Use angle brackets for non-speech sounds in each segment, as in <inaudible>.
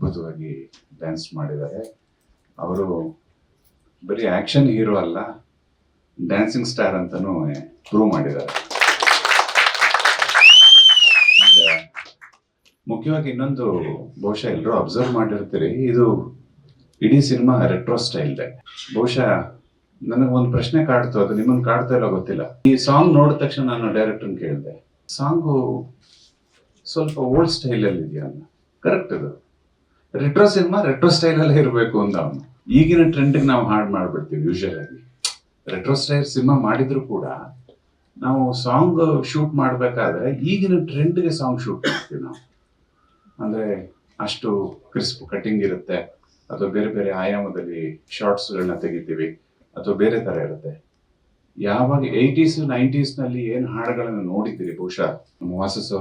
ಅದ್ಭುತವಾಗಿ ಡ್ಯಾನ್ಸ್ ಮಾಡಿದ್ದಾರೆ. ಅವರು ಬರೀ ಆ್ಯಕ್ಷನ್ ಹೀರೋ ಅಲ್ಲ ಡ್ಯಾನ್ಸಿಂಗ್ ಸ್ಟಾರ್ ಅಂತಲೂ ಪ್ರೂವ್ ಮಾಡಿದ್ದಾರೆ. ಮುಖ್ಯವಾಗಿ ಇನ್ನೊಂದು ಬಹುಶಃ ಎಲ್ಲರೂ ಅಬ್ಸರ್ವ್ ಮಾಡಿರ್ತೀರಿ, ಇದು ಇಡೀ ಸಿನಿಮಾ ರೆಟ್ರೋ ಸ್ಟೈಲ್ ಇದೆ ಬಹುಶಃ ನನಗೆ ಒಂದು ಪ್ರಶ್ನೆ ಕಾಡ್ತು, ಅದು ನಿಮ್ಮನ್ನು ಕಾಡ್ತಾ ಇಲ್ಲ ಗೊತ್ತಿಲ್ಲ. ಈ ಸಾಂಗ್ ನೋಡಿದ ತಕ್ಷಣ ನಾನು ಡೈರೆಕ್ಟರ್ನ ಕೇಳಿದೆ ಸಾಂಗು ಸ್ವಲ್ಪ ಓಲ್ಡ್ ಸ್ಟೈಲಲ್ಲಿ ಇದೆಯಾ ಕರೆಕ್ಟ್ ಅದು. ರೆಟ್ರೋ ಸಿನಿಮಾ ರೆಟ್ರೋ ಸ್ಟೈಲಲ್ಲೇ ಇರಬೇಕು ಅಂತ ಅವನು. ಈಗಿನ ಟ್ರೆಂಡ್ಗೆ ನಾವು ಹಾಡು ಮಾಡ್ಬಿಡ್ತೀವಿ ಯೂಶಲ್ ರೆಟ್ರೋ ಸ್ಟೈಲ್ ಸಿನಿಮಾ ಮಾಡಿದ್ರು ಕೂಡ ನಾವು ಸಾಂಗ್ ಶೂಟ್ ಮಾಡಬೇಕಾದ್ರೆ ಈಗಿನ ಟ್ರೆಂಡ್ಗೆ ಸಾಂಗ್ ಶೂಟ್ ಮಾಡ್ತೀವಿ ನಾವು. ಅಂದರೆ ಅಷ್ಟು ಕ್ರಿಸ್ಪ್ ಕಟಿಂಗ್ ಇರುತ್ತೆ, ಅಥವಾ ಬೇರೆ ಬೇರೆ ಆಯಾಮದಲ್ಲಿ ಶಾರ್ಟ್ಸ್ಗಳನ್ನ ತೆಗಿತೀವಿ, ಅಥವಾ ಬೇರೆ ಥರ ಇರುತ್ತೆ. ಯಾವಾಗ ಏಯ್ಟೀಸ್ ನೈಂಟೀಸ್ನಲ್ಲಿ ಏನು ಹಾಡುಗಳನ್ನು ನೋಡಿದ್ದೀರಿ ಬಹುಶಃ? ನಮ್ಮ ವಾಸಸ್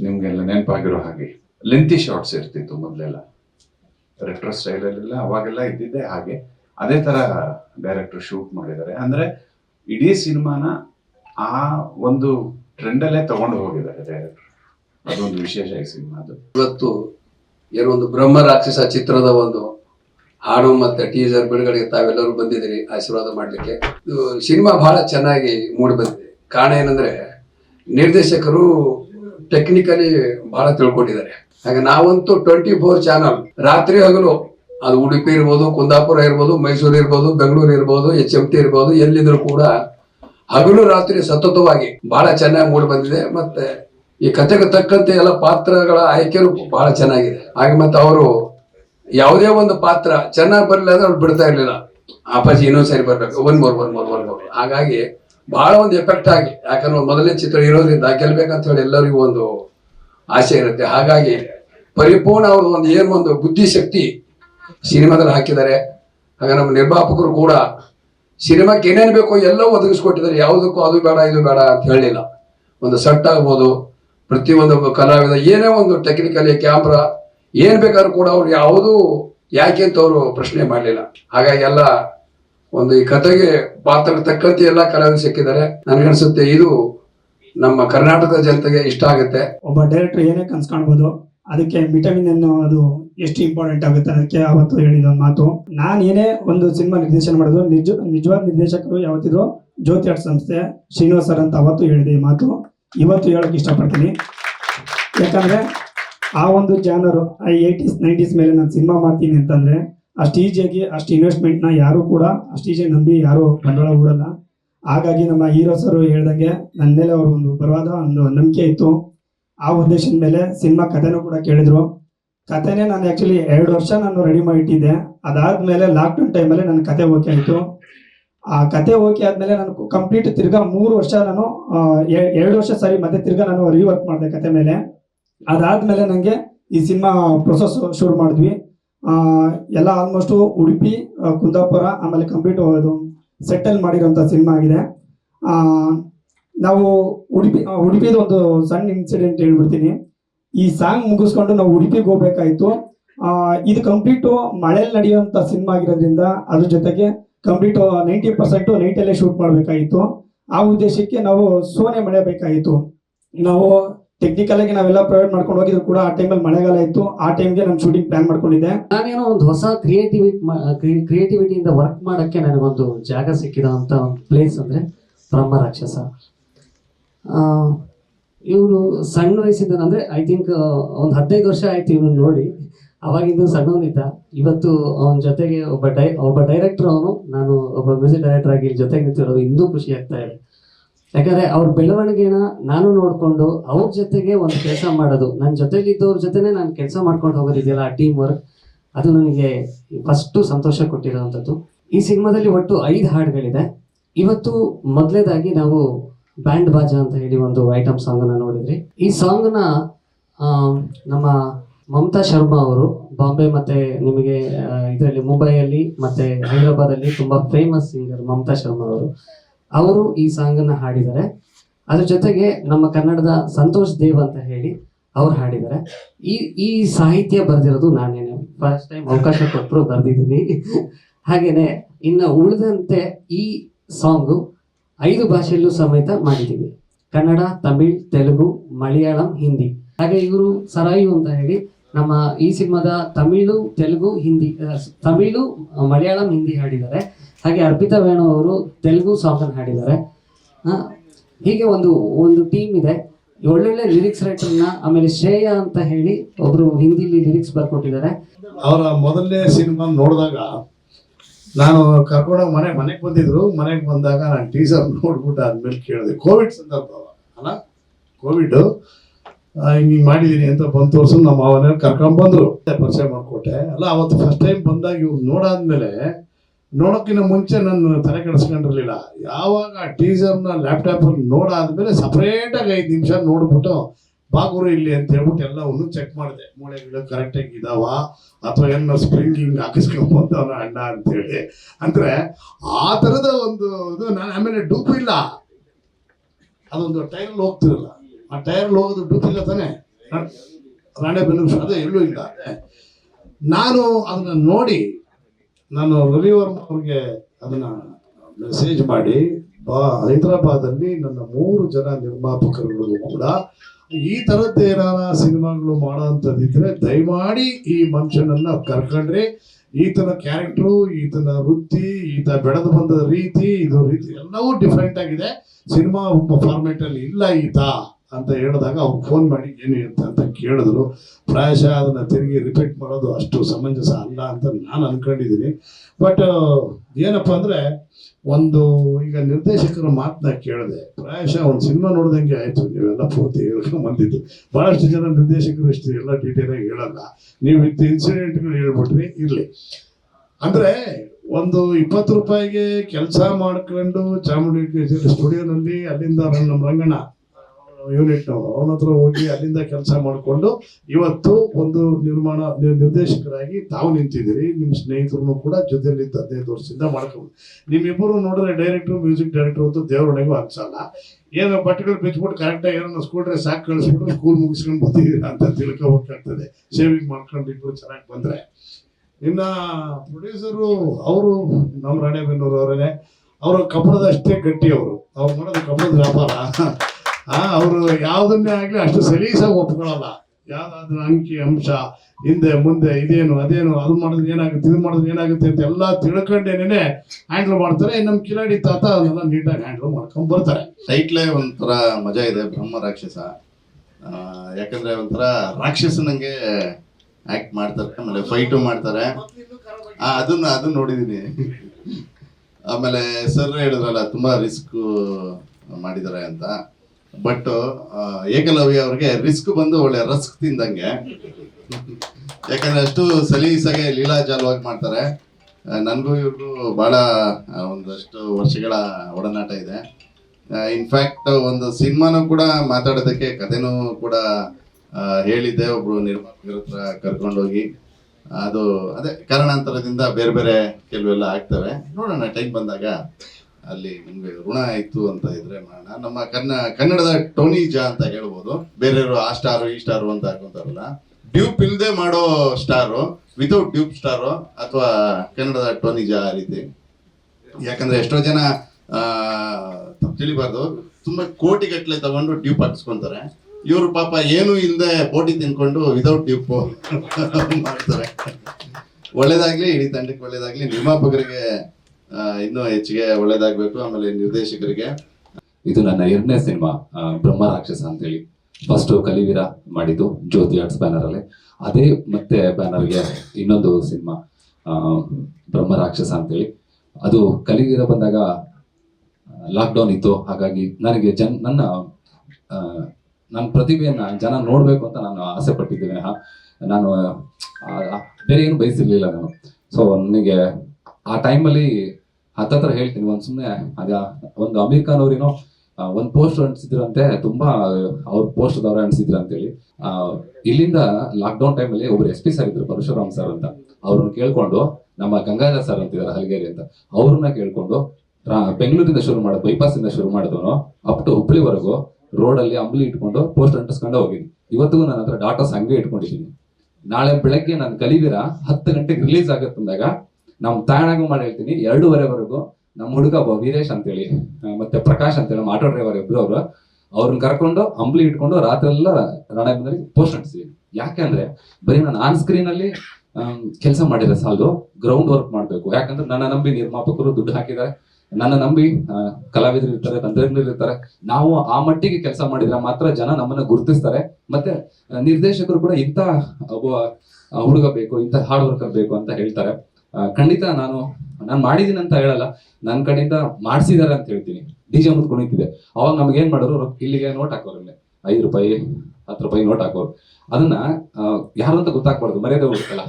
ನಿಮಗೆಲ್ಲ ನೆನಪಾಗಿರೋ ಹಾಗೆ. ಲೆಂತಿ ಶಾರ್ಟ್ಸ್ ಇರ್ತಿತ್ತು ಮೊದಲೆಲ್ಲ. ರೆಟ್ರೋ ಸ್ಟೈಲಲ್ಲೆಲ್ಲ ಅವಾಗೆಲ್ಲ ಇದ್ದಿದ್ದೆ ಹಾಗೆ. ಅದೇ ಥರ ಡೈರೆಕ್ಟರ್ ಶೂಟ್ ಮಾಡಿದ್ದಾರೆ. ಅಂದರೆ ಇಡೀ ಸಿನಿಮಾನ ಆ ಒಂದು ಟ್ರೆಂಡಲ್ಲೇ ತಗೊಂಡು ಹೋಗಿದ್ದಾರೆ ಡೈರೆಕ್ಟರ್ ಅದೊಂದು ವಿಶೇಷ ಈ ಸಿನಿಮಾದು ಇವತ್ತು ಏನೋ ಒಂದು ಬ್ರಹ್ಮ ರಾಕ್ಷಸ ಚಿತ್ರದ ಒಂದು ಹಾಡು ಮತ್ತೆ ಟೀಸರ್ ಬಿಡುಗಡೆಗೆ ತಾವೆಲ್ಲರೂ ಬಂದಿದ್ದೀರಿ, ಆಶೀರ್ವಾದ ಮಾಡಲಿಕ್ಕೆ. ಸಿನಿಮಾ ಬಹಳ ಚೆನ್ನಾಗಿ ಮೂಡಿ ಬಂದಿದೆ. ಕಾರಣ ಏನಂದ್ರೆ ನಿರ್ದೇಶಕರು ಟೆಕ್ನಿಕಲಿ ಬಹಳ ತಿಳ್ಕೊಂಡಿದ್ದಾರೆ. ಹಾಗೆ ನಾವಂತೂ ಟ್ವೆಂಟಿ ಫೋರ್ ಚಾನಲ್ ರಾತ್ರಿ ಹಗಲು, ಅದು ಉಡುಪಿ ಇರ್ಬೋದು, ಕುಂದಾಪುರ ಇರ್ಬೋದು, ಮೈಸೂರು ಇರ್ಬೋದು, ಬೆಂಗಳೂರು ಇರ್ಬೋದು ಎಚ್ ಎಂ ಟಿ ಇರ್ಬೋದು, ಎಲ್ಲಿದ್ರು ಕೂಡ ಹಗಲು ರಾತ್ರಿ ಸತತವಾಗಿ ಬಹಳ ಚೆನ್ನಾಗಿ ಮೂಡಿ ಬಂದಿದೆ. ಮತ್ತೆ ಈ ಕಥೆಗೆ ತಕ್ಕಂತೆ ಎಲ್ಲ ಪಾತ್ರಗಳ ಆಯ್ಕೆನೂ ಬಹಳ ಚೆನ್ನಾಗಿದೆ. ಹಾಗೆ ಮತ್ತೆ ಅವರು ಯಾವುದೇ ಒಂದು ಪಾತ್ರ ಚೆನ್ನಾಗಿ ಬರಲಿಲ್ಲ ಅಂದ್ರೆ ಅವ್ರು ಬಿಡ್ತಾ ಇರಲಿಲ್ಲ. ಅಪ್ಪಾಜಿ ಇನ್ನೊಂದ್ ಸರಿ ಬರ್ಬೇಕು. One more one more one more. ಹಾಗಾಗಿ ಬಹಳ ಒಂದು ಎಫೆಕ್ಟ್ ಆಗಿ, ಯಾಕಂದ್ರೆ ಮೊದಲನೇ ಚಿತ್ರ ಇರೋದ್ರಿಂದ ಗೆಲ್ಬೇಕಂತ ಹೇಳಿ ಎಲ್ಲರಿಗೂ ಒಂದು ಆಸೆ ಇರುತ್ತೆ. ಹಾಗಾಗಿ ಪರಿಪೂರ್ಣ ಅವ್ರದ್ದು ಒಂದು ಏನು ಒಂದು ಬುದ್ಧಿಶಕ್ತಿ ಸಿನಿಮಾದಲ್ಲಿ ಹಾಕಿದ್ದಾರೆ. ಹಾಗೆ ನಮ್ಮ ನಿರ್ಮಾಪಕರು ಕೂಡ ಸಿನಿಮಾಕ್ಕೆ ಏನೇನು ಬೇಕೋ ಎಲ್ಲ ಒದಗಿಸ್ಕೊಟ್ಟಿದ್ದಾರೆ. ಯಾವುದಕ್ಕೂ ಅದು ಬೇಡ, ಇದು ಬೇಡ ಅಂತ ಹೇಳಲಿಲ್ಲ. ಒಂದು ಸೆಟ್ ಆಗ್ಬೋದು, ಪ್ರತಿಯೊಂದು ಕಲಾವಿದ ಏನೇ ಒಂದು ಟೆಕ್ನಿಕಲಿ ಕ್ಯಾಮ್ರಾ ಏನ್ ಬೇಕಾದ್ರೂ ಕೂಡ ಅವ್ರು ಯಾವುದೂ, ಯಾಕೆ ಅಂತ ಅವರು ಪ್ರಶ್ನೆ ಮಾಡಲಿಲ್ಲ. ಹಾಗಾಗಿ ಎಲ್ಲ ಒಂದು ಈ ಕಥೆಗೆ ಪಾತ್ರ ತಕ್ಕಂತೆ ಎಲ್ಲ ಕಲಾವಿದರು ಸಿಕ್ಕಿದ್ದಾರೆ. ನನಗನ್ಸುತ್ತೆ ಇದು ನಮ್ಮ ಕರ್ನಾಟಕದ ಜನತೆಗೆ ಇಷ್ಟ ಆಗುತ್ತೆ. ಒಬ್ಬ ಡೈರೆಕ್ಟರ್ ಏನೇ ಕನ್ಸ್ ಕಾಣ್ಬೋದು ಅದಕ್ಕೆ ವಿಟಮಿನ್ ಅನ್ನು ಅದು ಎಷ್ಟು ಇಂಪಾರ್ಟೆಂಟ್ ಆಗುತ್ತೆ ಅದಕ್ಕೆ ಅವತ್ತು ಹೇಳಿದ ಮಾತು. ನಾನು ಏನೇ ಒಂದು ಸಿನಿಮಾ ನಿರ್ದೇಶನ ಮಾಡೋದು ನಿಜ, ನಿಜವಾದ ನಿರ್ದೇಶಕರು ಯಾವತ್ತಿದ್ರು, ಜ್ಯೋತಿ ಆರ್ಟ್ ಸಂಸ್ಥೆ, ಶ್ರೀನಿವಾಸ್ ಸರ್ ಅಂತ ಅವತ್ತು ಹೇಳಿದೆ ಈ ಮಾತು. ಇವತ್ತು ಹೇಳಕ್ ಇಷ್ಟಪಡ್ತೀನಿ. ಯಾಕಂದ್ರೆ ಆ ಒಂದು ಜಾನರು, ಆ ಏಯ್ಟೀಸ್ ನೈಂಟೀಸ್ ಮೇಲೆ ನಾನು ಸಿನಿಮಾ ಮಾಡ್ತೀನಿ ಅಂತಂದ್ರೆ ಅಷ್ಟು ಈಜಿಯಾಗಿ ಅಷ್ಟು ಇನ್ವೆಸ್ಟ್ಮೆಂಟ್ನ ಯಾರು ಕೂಡ ಅಷ್ಟು ಈಜಿಯಾಗಿ ನಂಬಿ ಯಾರು ಬಂಡವಾಳ ಹೂಡಲ್ಲ. ಹಾಗಾಗಿ ನಮ್ಮ ಹೀರೋ ಸರ್ ಹೇಳ್ದಂಗೆ ನನ್ನ ಮೇಲೆ ಅವರು ಒಂದು ಬರವಾದ ಒಂದು ನಂಬಿಕೆ ಇತ್ತು. ಆ ಉದ್ದೇಶದ ಮೇಲೆ ಸಿನಿಮಾ ಕಥೆನೂ ಕೂಡ ಕೇಳಿದ್ರು. ಕಥೆನೇ ನಾನು ಆ್ಯಕ್ಚುಲಿ ಎರಡು ವರ್ಷ ನಾನು ರೆಡಿ ಮಾಡಿಟ್ಟಿದ್ದೆ. ಅದಾದ್ಮೇಲೆ ಲಾಕ್ಡೌನ್ ಟೈಮಲ್ಲಿ ನನ್ನ ಕತೆ ಓಕೆ ಆಯಿತು. ಆ ಕತೆ ಓಕೆ ಆದಮೇಲೆ ನಾನು ಕಂಪ್ಲೀಟ್ ತಿರ್ಗಾ ಮೂರು ವರ್ಷ ನಾನು ಎರಡು ವರ್ಷ ಸರಿ ಮತ್ತೆ ತಿರ್ಗಾ ನಾನು ರೀವರ್ಕ್ ಮಾಡಿದೆ ಕತೆ ಮೇಲೆ. ಅದಾದ್ಮೇಲೆ ನನಗೆ ಈ ಸಿನಿಮಾ ಪ್ರೊಸೆಸ್ ಶುರು ಮಾಡಿದ್ವಿ. ಎಲ್ಲ ಆಲ್ಮೋಸ್ಟು ಉಡುಪಿ, ಕುಂದಾಪುರ, ಆಮೇಲೆ ಕಂಪ್ಲೀಟ್ ಸೆಟಲ್ ಮಾಡಿರೋಂಥ ಸಿನಿಮಾ ಆಗಿದೆ. ನಾವು ಉಡುಪಿ ಉಡುಪಿದು ಒಂದು ಸಣ್ಣ ಇನ್ಸಿಡೆಂಟ್ ಹೇಳ್ಬಿಡ್ತೀನಿ. ಈ ಸಾಂಗ್ ಮುಗಿಸ್ಕೊಂಡು ನಾವು ಉಡುಪಿಗೆ ಹೋಗ್ಬೇಕಾಯ್ತು. ಇದು ಕಂಪ್ಲೀಟು ಮಳೆಯಲ್ಲಿ ನಡೆಯುವಂಥ ಸಿನಿಮಾ ಆಗಿರೋದ್ರಿಂದ ಅದ್ರ ಜೊತೆಗೆ ಕಂಪ್ಲೀಟ್ ನೈಂಟಿ ಪರ್ಸೆಂಟು ನೈಟಲ್ಲೇ ಶೂಟ್ ಮಾಡಬೇಕಾಯಿತು. ಆ ಉದ್ದೇಶಕ್ಕೆ ನಾವು ಸೋನೆ ಮಳೆ ಬೇಕಾಯಿತು ನಾವು ಟೆಕ್ನಿಕಲ್ ಆಗಿ ನಾವೆಲ್ಲ ಪ್ರೊವೈಡ್ ಮಾಡ್ಕೊಂಡು ಹೋಗಿದ್ರು ಕೂಡ ಆ ಟೈಮಲ್ಲಿ ಮಳೆಗಾಲ ಇತ್ತು. ಆ ಟೈಮ್ಗೆ ನಾನು ಶೂಟಿಂಗ್ ಪ್ಲಾನ್ ಮಾಡ್ಕೊಂಡಿದ್ದೆ. ನಾನೇನೋ ಒಂದು ಹೊಸ ಕ್ರಿಯೇಟಿವಿಟಿ ಕ್ರಿಯೇಟಿವಿಟಿಯಿಂದ ವರ್ಕ್ ಮಾಡಕ್ಕೆ ನನಗೊಂದು ಜಾಗ ಸಿಕ್ಕಿದ ಅಂತ ಒಂದು ಪ್ಲೇಸ್ ಅಂದ್ರೆ ಬ್ರಹ್ಮ ರಾಕ್ಷಸ. ಇವನು ಸಣ್ಣ ವಯಸ್ಸಿಂದ ಅಂದ್ರೆ ಐ ಥಿಂಕ್ ಒಂದು ಹದಿನೈದು ವರ್ಷ ಆಯ್ತು ಇವನು ನೋಡಿ. ಅವಾಗಿಂದ ಸಣ್ಣವನಿದ್ದ. ಇವತ್ತು ಅವನ ಜೊತೆಗೆ ಒಬ್ಬ ಡೈ, ಒಬ್ಬ ಡೈರೆಕ್ಟರ್ ಅವನು. ನಾನು ಒಬ್ಬ ಮ್ಯೂಸಿಕ್ ಡೈರೆಕ್ಟರ್ ಆಗಿ ಜೊತೆಗೆ ನಿಂತಿರೋದು ಇನ್ನೂ ಖುಷಿ ಆಗ್ತಾ ಇದೆ. ಯಾಕಂದ್ರೆ ಅವ್ರ ಬೆಳವಣಿಗೆನ ನಾನು ನೋಡಿಕೊಂಡು ಅವ್ರ ಜೊತೆಗೆ ಒಂದು ಕೆಲಸ ಮಾಡೋದು. ನನ್ನ ಜೊತೆಗಿದ್ದವ್ರ ಜೊತೆನೆ ನಾನು ಕೆಲಸ ಮಾಡ್ಕೊಂಡು ಹೋಗೋದಿದೆಯಲ್ಲ ಆ ಟೀಮ್ ವರ್ಕ್ ಅದು ನನಗೆ ಫಸ್ಟು ಸಂತೋಷ ಕೊಟ್ಟಿರೋವಂಥದ್ದು. ಈ ಸಿನಿಮಾದಲ್ಲಿ ಒಟ್ಟು ಐದು ಹಾಡುಗಳಿದೆ. ಇವತ್ತು ಮೊದಲೇದಾಗಿ ನಾವು ಬ್ಯಾಂಡ್ ಬಾಜಾ ಅಂತ ಹೇಳಿ ಒಂದು ಐಟಮ್ ಸಾಂಗನ್ನು ನೋಡಿದ್ರಿ ಈ ಸಾಂಗ್ನ ನಮ್ಮ ಮಮತಾ ಶರ್ಮಾ ಅವರು ಬಾಂಬೆ ಮತ್ತೆ ನಿಮಗೆ ಇದರಲ್ಲಿ ಮುಂಬೈಯಲ್ಲಿ ಮತ್ತೆ ಹೈದರಾಬಾದಲ್ಲಿ ತುಂಬಾ ಫೇಮಸ್ ಸಿಂಗರ್ ಮಮತಾ ಶರ್ಮಾ ಅವರು. ಅವರು ಈ ಸಾಂಗನ್ನ ಹಾಡಿದ್ದಾರೆ. ಅದ್ರ ಜೊತೆಗೆ ನಮ್ಮ ಕನ್ನಡದ ಸಂತೋಷ್ ದೇವ್ ಅಂತ ಹೇಳಿ ಅವ್ರು ಹಾಡಿದ್ದಾರೆ. ಈ ಈ ಸಾಹಿತ್ಯ ಬರೆದಿರೋದು ನಾನೇನೆ. ಫಸ್ಟ್ ಟೈಮ್ ಅವಕಾಶ ಕೊಟ್ಟರು ಬರೆದಿದ್ದೀನಿ. ಹಾಗೇನೆ ಇನ್ನು ಉಳಿದಂತೆ ಈ ಸಾಂಗು ಐದು ಭಾಷೆಯಲ್ಲೂ ಸಮೇತ ಮಾಡಿದ್ದೀವಿ. ಕನ್ನಡ, ತಮಿಳ್, ತೆಲುಗು, ಮಲಯಾಳಂ, ಹಿಂದಿ. ಹಾಗೆ ಇವರು ಸರಾಯು ಅಂತ ಹೇಳಿ ನಮ್ಮ ಈ ಸಿನಿಮಾದ ತಮಿಳು, ತೆಲುಗು, ಹಿಂದಿ ತಮಿಳು, ಮಲಯಾಳಂ, ಹಿಂದಿ ಹಾಡಿದ್ದಾರೆ. ಹಾಗೆ ಅರ್ಪಿತಾ ವೇಣು ಅವರು ತೆಲುಗು ಸಾಂಗನ್ನು ಹಾಡಿದ್ದಾರೆ. ಹೀಗೆ ಒಂದು ಒಂದು ಟೀಮ್ ಇದೆ. ಒಳ್ಳೊಳ್ಳೆ ಲಿರಿಕ್ಸ್ ರೈಟರ್ನ ಆಮೇಲೆ ಶ್ರೇಯ ಅಂತ ಹೇಳಿ ಒಬ್ರು ಹಿಂದಿಲಿ ಲಿರಿಕ್ಸ್ ಬರ್ಕೊಟ್ಟಿದ್ದಾರೆ. ಅವರ ಮೊದಲನೇ ಸಿನಿಮಾ ನೋಡಿದಾಗ ನಾನು ಕರ್ಕೊಂಡೋಗಿ ಮನೆ, ಮನೆಗೆ ಬಂದಿದ್ರು. ಮನೆಗೆ ಬಂದಾಗ ನಾನು ಟೀಸರ್ ನೋಡ್ಬಿಟ್ಟು ಆದ್ಮೇಲೆ ಕೇಳಿದೆ. ಕೋವಿಡ್ ಸಂದರ್ಭ ಅಲ್ಲ? ಕೋವಿಡ್. ಹಿಂಗೆ ಮಾಡಿದೀನಿ ಅಂತ ಬಂದು ತೋರ್ಸು ನಮ್ಮ ಅವನ ಕರ್ಕೊಂಡ್ ಬಂದ್ರು ಪರಿಚಯ ಮಾಡಿಕೊಟ್ಟೆ. ಅಲ್ಲ, ಅವತ್ತು ಫಸ್ಟ್ ಟೈಮ್ ಬಂದಾಗ ಇವ್ರು ನೋಡಾದ್ಮೇಲೆ ನೋಡೋಕ್ಕಿಂತ ಮುಂಚೆ ನಾನು ತಲೆ ಕೆಡಿಸ್ಕೊಂಡಿರಲಿಲ್ಲ. ಯಾವಾಗ ಆ ಟೀಸರ್ನ ಲ್ಯಾಪ್ಟಾಪಲ್ಲಿ ನೋಡಾದ್ಮೇಲೆ ಸಪ್ರೇಟಾಗಿ ಐದು ನಿಮಿಷ ನೋಡ್ಬಿಟ್ಟು ಬಾಗುರು ಇಲ್ಲಿ ಅಂತ ಹೇಳ್ಬಿಟ್ಟು ಎಲ್ಲವನ್ನು ಚೆಕ್ ಮಾಡಿದೆ. ಮೂಳೆಗಳು ಕರೆಕ್ಟಾಗಿ ಇದಾವ? ಅಥವಾ ಏನು ಸ್ಪ್ರಿಂಗ್ ಹಿಂಗ್ ಹಾಕಿಸ್ಕೊಂಬಂತವನ ಅಣ್ಣ ಅಂತೇಳಿ. ಅಂದ್ರೆ ಆ ಥರದ ಒಂದು ಇದು ನಾನು ಆಮೇಲೆ ಡೂಪ್ ಇಲ್ಲ. ಅದೊಂದು ಟೈರ್ ಹೋಗ್ತಿರಲ್ಲ ಆ ಟೈರ್ ಹೋಗೋದು ಡೂಪ್ ಇಲ್ಲ ತಾನೆ? ರಾಣೆಬೆನ್ನೂರು ಅದೇ ಎಲ್ಲೂ ಇಲ್ಲ. ನಾನು ಅದನ್ನ ನೋಡಿ ನಾನು ರವಿವರ್ಮ ಅವ್ರಿಗೆ ಅದನ್ನ ಮೆಸೇಜ್ ಮಾಡಿ, ಬಾ, ಹೈದರಾಬಾದಲ್ಲಿ ನನ್ನ ಮೂರು ಜನ ನಿರ್ಮಾಪಕರುಗಳು ಕೂಡ ಈ ಥರದ್ದು ಏನಾರ ಸಿನಿಮಾಗಳು ಮಾಡೋಂಥದ್ದಿದ್ರೆ ದಯಮಾಡಿ ಈ ಮನುಷ್ಯನನ್ನ ಕರ್ಕೊಂಡ್ರಿ ಈತನ ಕ್ಯಾರೆಕ್ಟ್ರು ಈತನ ವೃತ್ತಿ, ಈತ ಬೆಳೆದು ಬಂದ ರೀತಿ, ಇದು ರೀತಿ ಎಲ್ಲವೂ ಡಿಫ್ರೆಂಟ್ ಆಗಿದೆ. ಸಿನಿಮಾ ಫಾರ್ಮೇಟ್ ಅಲ್ಲಿ ಇಲ್ಲ ಈತ. ಅಂತ ಹೇಳಿದಾಗ ಅವ್ರು ಫೋನ್ ಮಾಡಿ ಏನು ಇರುತ್ತೆ ಅಂತ ಕೇಳಿದ್ರು. ಪ್ರಾಯಶಃ ಅದನ್ನ ತಿರುಗಿ ರಿಪೀಟ್ ಮಾಡೋದು ಅಷ್ಟು ಸಮಂಜಸ ಅಲ್ಲ ಅಂತ ನಾನು ಅನ್ಕೊಂಡಿದ್ದೀನಿ. ಬಟ್ ಏನಪ್ಪ ಅಂದ್ರೆ ಒಂದು ಈಗ ನಿರ್ದೇಶಕರ ಮಾತನ್ನ ಕೇಳಿದೆ. ಪ್ರಾಯಶಃ ಒಂದು ಸಿನಿಮಾ ನೋಡಿದಂಗೆ ಆಯಿತು, ನೀವೆಲ್ಲ ಪೂರ್ತಿ ಹೇಳ್ಕೊಂಬಂದಿದ್ದು ಬಂದಿದ್ದು. ಬಹಳಷ್ಟು ಜನ ನಿರ್ದೇಶಕರು ಇಷ್ಟು ಎಲ್ಲ ಡೀಟೇಲ್ ಆಗಿ ಹೇಳಲ್ಲ. ನೀವು ವಿತ್ ಇನ್ಸಿಡೆಂಟ್ಗಳು ಹೇಳ್ಬಿಟ್ರಿ ಇರ್ಲಿ. ಅಂದ್ರೆ ಒಂದು ಇಪ್ಪತ್ತು ರೂಪಾಯಿಗೆ ಕೆಲಸ ಮಾಡ್ಕೊಂಡು ಚಾಮುಂಡಿ ಸ್ಟುಡಿಯೋನಲ್ಲಿ ಅಲ್ಲಿಂದ ನಮ್ಮ ರಂಗಣ್ಣ ಯೂನಿಟ್ ಅವನ ಹತ್ರ ಹೋಗಿ ಅಲ್ಲಿಂದ ಕೆಲಸ ಮಾಡಿಕೊಂಡು ಇವತ್ತು ಒಂದು ನಿರ್ಮಾಣ ನಿರ್ದೇಶಕರಾಗಿ ತಾವು ನಿಂತಿದ್ದೀರಿ. ನಿಮ್ಮ ಸ್ನೇಹಿತರು ಕೂಡ ಜೊತೆಯಲ್ಲಿ ಹದಿನೈದು ವರ್ಷದಿಂದ ಮಾಡ್ಕೊಂಡು. ನಿಮ್ಮಿಬ್ಬರು ನೋಡಿದ್ರೆ ಡೈರೆಕ್ಟರ್ ಮ್ಯೂಸಿಕ್ ಡೈರೆಕ್ಟರ್ ಅಂತ ದೇವರೊಳಗೂ ಅನ್ಸಲ್ಲ ಏನೋ ಬಟ್ಟೆಗಳು ಬಿಚ್ಬಿಟ್ಟು ಕರೆಕ್ಟಾಗಿ ಏನೋ ಸ್ಕೂಲ್ ಡ್ರೆಸ್ ಹಾಕಿ ಕಳಿಸ್ಬಿಟ್ಟು ಸ್ಕೂಲ್ ಮುಗಿಸ್ಕೊಂಡು ಬಂದಿದ್ದೀರಾ ಅಂತ ತಿಳ್ಕೊಬೇಕಾಗ್ತದೆ. ಸೇವಿಂಗ್ ಮಾಡ್ಕೊಂಡು ಇಬ್ಬರು ಚೆನ್ನಾಗಿ ಬಂದ್ರೆ. ಇನ್ನು ಪ್ರೊಡ್ಯೂಸರು ಅವರು ನಮ್ಮ ರಾಣೆಬೆನ್ನೂರು ಅವರೇ ಅವರು ಕಬ್ಬಣದಷ್ಟೇ ಗಟ್ಟಿ ಅವರು. ಅವ್ರು ಮಾಡೋದು ಕಬ್ಬಣದ ವ್ಯಾಪಾರ. ಅವರು ಯಾವುದನ್ನೇ ಆಗಲಿ ಅಷ್ಟು ಸಲೀಸಾಗಿ ಒಪ್ಕೊಳ್ಳಲ್ಲ. ಯಾವುದಾದ್ರೂ ಅಂಕಿ, ಅಂಶ, ಹಿಂದೆ, ಮುಂದೆ, ಇದೇನು, ಅದೇನು, ಅದು ಮಾಡಿದ್ರೆ ಏನಾಗುತ್ತೆ, ಇದು ಮಾಡಿದ್ರೆ ಏನಾಗುತ್ತೆ ಅಂತ ಎಲ್ಲ ತಿಳ್ಕೊಂಡೇನೆ ಹ್ಯಾಂಡಲ್ ಮಾಡ್ತಾರೆ. ನಮ್ಮ ಕಿಲಾಡಿ ತಾತ ಅದನ್ನೆಲ್ಲ ನೀಟಾಗಿ ಹ್ಯಾಂಡಲ್ ಮಾಡ್ಕೊಂಡು ಬರ್ತಾರೆ. ಟೈಟ್ಲೇ ಒಂಥರ ಮಜಾ ಇದೆ, ಬ್ರಹ್ಮ ರಾಕ್ಷಸ. ಯಾಕಂದ್ರೆ ಒಂಥರ ರಾಕ್ಷಸನಂಗೆ ಆಕ್ಟ್ ಮಾಡ್ತಾರೆ, ಆಮೇಲೆ ಫೈಟು ಮಾಡ್ತಾರೆ. ಅದನ್ನ ಅದನ್ನ ನೋಡಿದೀನಿ. ಆಮೇಲೆ ಸರ್ ಹೇಳಿದ್ರಲ್ಲ, ತುಂಬಾ ರಿಸ್ಕ್ ಮಾಡಿದ್ದಾರೆ ಅಂತ. ಬಟ್ ಏಕಲವ್ಯ ಅವ್ರಿಗೆ ರಿಸ್ಕ್ ಬಂದು ಒಳ್ಳೆ ರಸ್ಕ್ ತಿಂದಂಗೆ. ಯಾಕಂದ್ರೆ ಅಷ್ಟು ಸಲೀಸಾಗೆ ಲೀಲಾಜಾಲವಾಗಿ ಮಾಡ್ತಾರೆ. ನನಗೂ ಇವ್ರಿಗೂ ಬಹಳ ಒಂದಷ್ಟು ವರ್ಷಗಳ ಒಡನಾಟ ಇದೆ. ಇನ್ಫ್ಯಾಕ್ಟ್ ಒಂದು ಸಿನಿಮಾನು ಕೂಡ ಮಾತಾಡೋದಕ್ಕೆ, ಕಥೆನೂ ಕೂಡ ಹೇಳಿದ್ದೆ ಒಬ್ರು ನಿರ್ಮಾಪಕರ ಹತ್ರ ಕರ್ಕೊಂಡೋಗಿ. ಅದು ಅದೇ ಕಾರಣಾಂತರದಿಂದ ಬೇರೆ ಬೇರೆ ಕೆಲವೆಲ್ಲ ಆಗ್ತವೆ. ನೋಡೋಣ ಟೈಮ್ ಬಂದಾಗ. ಅಲ್ಲಿ ನಿಮ್ಗೆ ಋಣ ಆಯ್ತು ಅಂತ ಇದ್ರೆ ಮಾಡೋಣ. ನಮ್ಮ ಕನ್ನ, ಕನ್ನಡದ ಟೋನಿ ಜಾ ಅಂತ ಹೇಳ್ಬೋದು. ಬೇರೆಯವರು ಆ ಸ್ಟಾರು, ಈ ಸ್ಟಾರು ಅಂತ ಹಾಕೊಂತಾರಲ್ಲ. ಡ್ಯೂಪ್ ಇಲ್ಲದೆ ಮಾಡೋ ಸ್ಟಾರು ವಿತೌಟ್ ಡ್ಯೂಪ್ ಸ್ಟಾರು ಅಥವಾ ಕನ್ನಡದ ಟೋನಿ ಜಾ ಆ ರೀತಿ. ಯಾಕಂದ್ರೆ ಎಷ್ಟೋ ಜನ ತಪ್ಪು ತಿಳಿಬಾರ್ದು. ತುಂಬಾ ಕೋಟಿ ಗಟ್ಟಲೆ ತಗೊಂಡು ಡ್ಯೂಪ್ ಹಾಕಿಸ್ಕೊಂತಾರೆ. ಇವರು ಪಾಪ ಏನು ಇಲ್ಲದೆ ಬೋಟಿ ತಿನ್ಕೊಂಡು ವಿತೌಟ್ ಡ್ಯೂಪ್ <laughs> ಮಾಡ್ತಾರೆ. ಒಳ್ಳೇದಾಗ್ಲಿ ಇಡೀ ತಂಡಕ್ಕೆ ಒಳ್ಳೇದಾಗ್ಲಿ. ನಿರ್ಮಾಪಕರಿಗೆ ಇನ್ನೂ ಹೆಚ್ಚಿಗೆ ಒಳ್ಳೇದಾಗಬೇಕು ಆಮೇಲೆ ನಿರ್ದೇಶಕರಿಗೆ. ಇದು ನನ್ನ ಎರಡನೇ ಸಿನಿಮಾ ಬ್ರಹ್ಮ ರಾಕ್ಷಸ ಅಂತೇಳಿ. ಫಸ್ಟ್ ಕಲಿವೀರ ಮಾಡಿದ್ದು, ಜ್ಯೋತಿ ಆರ್ಟ್ಸ್ ಬ್ಯಾನರ್ ಅಲ್ಲಿ. ಅದೇ ಮತ್ತೆ ಬ್ಯಾನರ್ಗೆ ಇನ್ನೊಂದು ಸಿನಿಮಾ ಬ್ರಹ್ಮ ರಾಕ್ಷಸ ಅಂತೇಳಿ. ಅದು ಕಲಿವೀರ ಬಂದಾಗ ಲಾಕ್ಡೌನ್ ಇತ್ತು. ಹಾಗಾಗಿ ನನಗೆ ಜನ್, ನನ್ನ ನನ್ನ ಪ್ರತಿಭೆಯನ್ನ ಜನ ನೋಡಬೇಕು ಅಂತ ನಾನು ಆಸೆ ಪಟ್ಟಿದ್ದೇನೆ. ನಾನು ಬೇರೆ ಏನು ಬಯಸಿರ್ಲಿಲ್ಲ ನಾನು. ಸೊ ನನಗೆ ಆ ಟೈಮಲ್ಲಿ ಹತ್ತತ್ರ ಹೇಳ್ತೀನಿ, ಒಂದು ಸುಮ್ಮನೆ ಅದ, ಒಂದು ಅಮೀರ್ ಖಾನ್ ಅವ್ರೇನೋ ಒಂದು ಪೋಸ್ಟ್ ಅನ್ಸಿದ್ರಂತೆ ತುಂಬಾ ಅವ್ರ ಪೋಸ್ಟ್ ದವ್ರ ಅಂಟಿಸಿದ್ರು ಅಂತೇಳಿ ಇಲ್ಲಿಂದ ಲಾಕ್ಡೌನ್ ಟೈಮಲ್ಲಿ ಒಬ್ರು ಎಸ್ ಪಿ ಸರ್ ಇದ್ರು, ಪರಶುರಾಮ್ ಸರ್ ಅಂತ. ಅವ್ರನ್ನ ಕೇಳ್ಕೊಂಡು, ನಮ್ಮ ಗಂಗಾಧರ್ ಸರ್ ಅಂತಿದ್ದಾರೆ ಹಲಗೇರಿ ಅಂತ. ಅವ್ರನ್ನ ಕೇಳ್ಕೊಂಡು ಬೆಂಗಳೂರಿಂದ ಶುರು ಮಾಡೋದು ಬೈಪಾಸ್ ಇಂದ ಶುರು ಮಾಡಿದವನು ಅಪ್ ಟು ಹುಬ್ಳಿವರೆಗೂ ರೋಡ್ ಅಲ್ಲಿ ಅಂಬಲಿ ಇಟ್ಕೊಂಡು ಪೋಸ್ಟ್ ಅಂಟಿಸ್ಕೊಂಡು ಹೋಗಿನಿ ಇವತ್ತಿಗೂ ನನ್ನ ಹತ್ರ ಡಾಟಾಸ್ ಹಂಗೆ ಇಟ್ಕೊಂಡಿದ್ದೀನಿ. ನಾಳೆ ಬೆಳಗ್ಗೆ ನಾನು ಕಲಿವೀರ, ಹತ್ತು ಗಂಟೆಗೆ ರಿಲೀಸ್ ಆಗತ್ತೆ ಅಂದಾಗ ನಮ್ ತಾಯಣಗೂ ಮಾಡಿ ಹೇಳ್ತೀನಿ, ಎರಡೂವರೆವರೆಗೂ ನಮ್ಮ ಹುಡುಗ ಒಬ್ಬ ವೀರೇಶ್ ಅಂತೇಳಿ ಮತ್ತೆ ಪ್ರಕಾಶ್ ಅಂತೇಳಿ ನಮ್ಮ ಆಟೋ ಡ್ರೈವರ್ ಇಬ್ರು ಅವರು ಅವ್ರನ್ನ ಕರ್ಕೊಂಡು ಅಂಬ್ಲಿ ಇಟ್ಕೊಂಡು ರಾತ್ರಿ ಎಲ್ಲ ರಣೆ ಬಂದಲ್ಲಿ ಪೋಸ್ಟ್ ಅಂಟಿಸಿದ್ವಿ. ಯಾಕೆಂದ್ರೆ ಬರೀ ನಾನು ಆನ್ ಸ್ಕ್ರೀನ್ ಅಲ್ಲಿ ಕೆಲಸ ಮಾಡಿದ್ರೆ ಸಾಲದು ಗ್ರೌಂಡ್ ವರ್ಕ್ ಮಾಡಬೇಕು. ಯಾಕಂದ್ರೆ ನನ್ನ ನಂಬಿ ನಿರ್ಮಾಪಕರು ದುಡ್ಡು ಹಾಕಿದ್ದಾರೆ. ನನ್ನ ನಂಬಿ ಕಲಾವಿದರು ಇರ್ತಾರೆ, ತಂತ್ರಜ್ಞರು ಇರ್ತಾರೆ. ನಾವು ಆ ಮಟ್ಟಿಗೆ ಕೆಲಸ ಮಾಡಿದ್ರೆ ಮಾತ್ರ ಜನ ನಮ್ಮನ್ನ ಗುರುತಿಸ್ತಾರೆ. ಮತ್ತೆ, ನಿರ್ದೇಶಕರು ಕೂಡ ಇಂಥ ಹುಡುಗ ಬೇಕು ಇಂಥ ಹಾರ್ಡ್ ವರ್ಕರ್ ಬೇಕು ಅಂತ ಹೇಳ್ತಾರೆ. ಖಂಡಿತ ನಾನು ನಾನು ಮಾಡಿದ್ದೀನಿ ಅಂತ ಹೇಳಲ್ಲ ನನ್ನ ಕಡೆಯಿಂದ ಮಾಡಿಸಿದಾರೆ ಅಂತ ಹೇಳ್ತೀನಿ. ಡಿ ಜೆ ಮುಂದೆ ಕುಣಿತಿದೆ. ಅವಾಗ ನಮ್ಗೆ ಏನ್ ಮಾಡೋರು ಇಲ್ಲಿಗೆ ನೋಟ್ ಹಾಕೋರು ಇಲ್ಲೇ. ಐದು ರೂಪಾಯಿ, ಹತ್ತು ರೂಪಾಯಿ ನೋಟ್ ಹಾಕೋರು. ಅದನ್ನ ಯಾರು ಅಂತ ಗೊತ್ತಾಗ್ಬಾರ್ದು, ಮರ್ಯಾದೆ ಹೋಗುತ್ತಲ್ಲ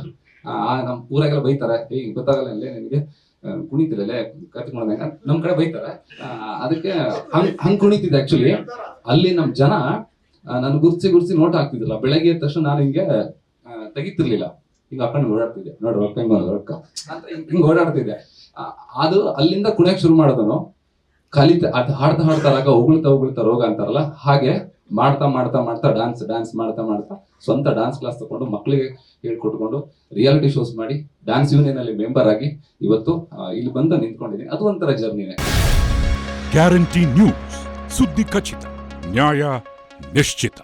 ನಮ್ಮ ಊರಾಗೆಲ್ಲ ಬೈತಾರೆ, ಏಯ್, ಗೊತ್ತಾಗಲ್ಲ ಇಲ್ಲೇ ನಿನಗೆ. ಕುಣಿತಿರಲ್ಲೇ ಕತ್ಕೊಂಡ ನಮ್ ಕಡೆ ಬೈತಾರೆ. ಅದಕ್ಕೆ ಹಂಗ್ ಹಂಗ್ ಕುಣಿತಿದ್ದೆ ಆಕ್ಚುಲಿ ಅಲ್ಲಿ ನಮ್ ಜನ ನಾನು ಗುರ್ಸಿ ಗುರ್ಸಿ ನೋಟ್ ಹಾಕ್ತಿದ್ರಲ್ಲ, ಬೆಳಗ್ಗೆ ತಕ್ಷಣ ನಾನು ಹಿಂಗೆ ತೆಗಿತಿರ್ಲಿಲ್ಲ. ಹಿಂಗ ಅಪ್ಪನ ಓಡಾಡ್ತಿದ್ದೆ ನೋಡಿ ರೊಕ್ಕ ಹೆಂಗ್ ಬಂದದ ರೊಕ್ಕ ಅಂತ ಹಿಂಗ್- ಓಡಾಡ್ತಿದ್ದೆ ಅದು ಅಲ್ಲಿಂದ ಕುಣಿಯಕ್ ಶುರು ಮಾಡೋದನು. ಕಲಿತ, ಅದು ಹಾಡ್ತಾ ಹಾಡ್ತಾರಾಗ ಉಗುಳ್ತಾ ಉಗುಳ್ತಾ ರೋಗ ಅಂತಾರಲ್ಲ, ಹಾಗೆ ಮಾಡ್ತಾ ಮಾಡ್ತಾ ಮಾಡ್ತಾ ಡಾನ್ಸ್ ಡಾನ್ಸ್ ಮಾಡ್ತಾ ಮಾಡ್ತಾ ಸ್ವಂತ ಡಾನ್ಸ್ ಕ್ಲಾಸ್ ತಗೊಂಡು ಮಕ್ಕಳಿಗೆ ಹೇಳ್ಕೊಟ್ಕೊಂಡು ರಿಯಾಲಿಟಿ ಶೋಸ್ ಮಾಡಿ ಡಾನ್ಸ್ ಯೂನಿಯನ್ ಅಲ್ಲಿ ಮೆಂಬರ್ ಆಗಿ ಇವತ್ತು ಇಲ್ಲಿ ಬಂದು ನಿಂತ್ಕೊಂಡಿದ್ದೀನಿ. ಅದು ಒಂಥರ ಜರ್ನಿನೇ ಗ್ಯಾರಂಟಿ ನ್ಯೂಸ್ ಸುದ್ದಿ ಖಚಿತ, ನ್ಯಾಯ ನಿಶ್ಚಿತ.